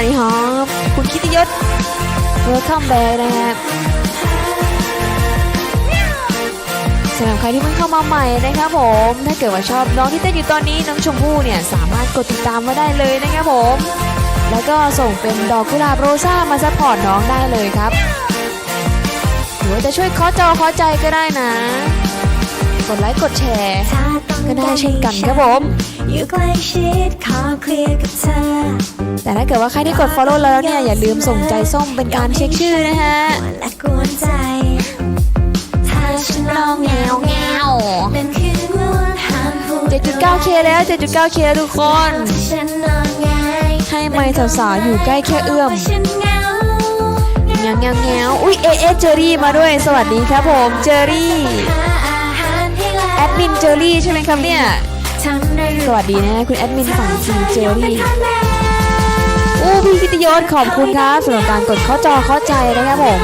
วัสดีครับ คุณคิตยศเวลคัมแบ็กนะครับสำหรับใครที่เพิ่งเข้ามาใหม่นะครับผม ถ้าเกิดว่าชอบน้องที่เต้นอยู่ตอนนี้น้องชมพู่เนี่ยสามารถกดติดตามมาได้เลยนะครับผม แล้วก็ส่งเป็นดอกกุหลาบโรซ่ามาซัพพอร์ตน้องได้เลยครับหรือว่าจะช่วยเคาะจอเคาะใจก็ได้นะ กดไลค์กดแชร์ ก็ได้เช่นกันครับผม อยู่ใกล้ชิดขอเคลียร์เแต่ถ้าเกิดว่าใครที่กด follow แล้วเนี่ย อย่าลืมส่งใจส้มเป็นการเช็คชื่อนะฮะและกวนใจถ้าฉันร้องแงวแงวนั่นคือง่วงห้ามพูด 7.9k แล้ว 7.9k แล้วทุกคนที่ฉันนอนง่ายให้ไมค์สาวๆอยู่ใกล้แค่เอื้อมว่าฉันเหงาแงวแงวแงวอุ้ยเอเอเจอรี่มาด้วย สวัสดีครับผมเจอรี่หาอาหารให้แล้วแอดมินเจอรี่ใช่ไหมครับเนี่ยทำได้หรือสวัสดีนะคุณแอดมินฝั่งทีเจอรี่ถ้าเธ อู้พี่กิติยศขอบคุณครับสำหรับการกดเข้าจอเข้าใจนะครับผม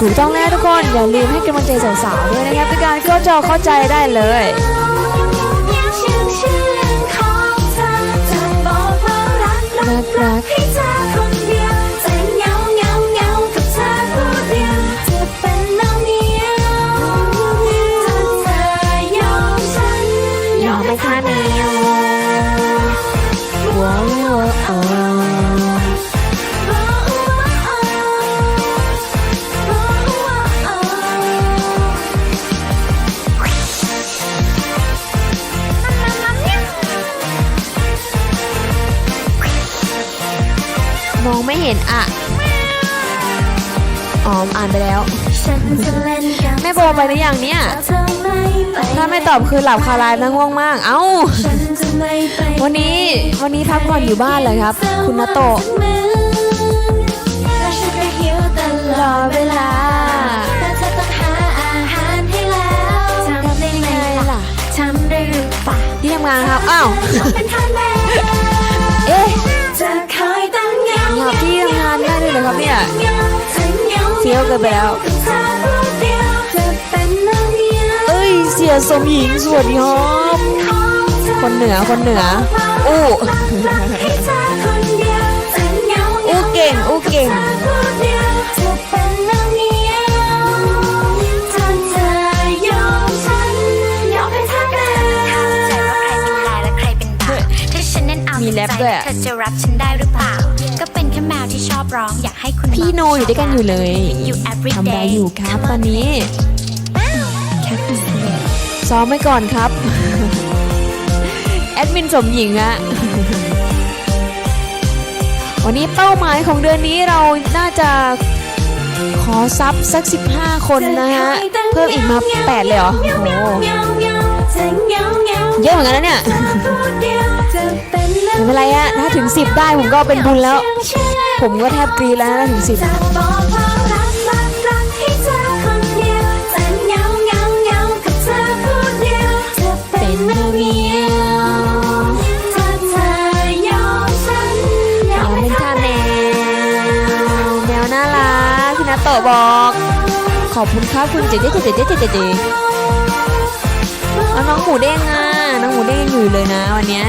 ถูกต้องแล้วทุกคนอย่าลืมให้กำลังใจสาวๆด้วยนะครับด้วยการเข้าจอเข้าใจได้เลยรักรักอคนเดียอมไม่ค่าแมวว้าวว้า มองไม่เห็นอะอ๋ออ่านไปแล้วฉันจะเล่นกับแม่โบไปหรือยังเนี่ยเธอไม่ไปถ้าไม่ตอบคือหลับคาไลน์นะง่วงมาก เอ้าฉันจะไม่ไปวันนี้วันนี้พักผ่อนอยู่บ้านเลยครับ คุณนาโตะและฉันก็หิวตลอดเวลาแต่เธอต้องหาอาหารให้แล้วทำได้ไหมล่ะทำได้หรือเปล่าที่ทำงานครับ อ้าว เที่ยวกันไปแล้ว เอ้ย เสียสมหญิงสวัสดีครับของเธอคนเหนือคนเหนืออู้ มีแต่แรปใจด้วยอะ เธอจะรับฉันได้หรือเปล่า ก็เป็นแค่แมวที่ชอบร้องอยากให้คุณพี่โนอยู่ด้วยกันอยู่เลยอยู่ every ทำอะไร day อยู่ครับตอนนี้ซ้อมไว้ก่อนครับ แอดมินสมหญิงอะวันนี้เป้าหมายของเดือนนี้เราน่าจะขอซับสัก 15 คนนะฮะ เพิ่มอีกมา 8 เลยเหรอ โอ้โหเงาเงาจะเงาเงาเยอะเหมือนกันนะเนี่ยผู้เดียวจะเป็นน้อง ไม่เป็นไรฮะถ้าถึง10ได้ผมก็เป็นบุญแล้ว ผมก็แทบกรีแล้วถ้าถึงจะบอกว่ารักรักรักให้เธอคนเดียวจะเงาเงาเงากับเธอผู้เดียวจะเป็นน้องเดียวถ้าเธอยอมฉัน10ยยออมมให้เป็นเธอท่าแมวแมวน่ารักพี่นัตโตบอก ขอบคุณครับคุณเจ๊เจ๊เจ๊เจ๊เจ๊เจ๊เจ๊แล้วน้องหมูเด้งอะ มูเด้งยังอยู่เลยนะวันเนี้ย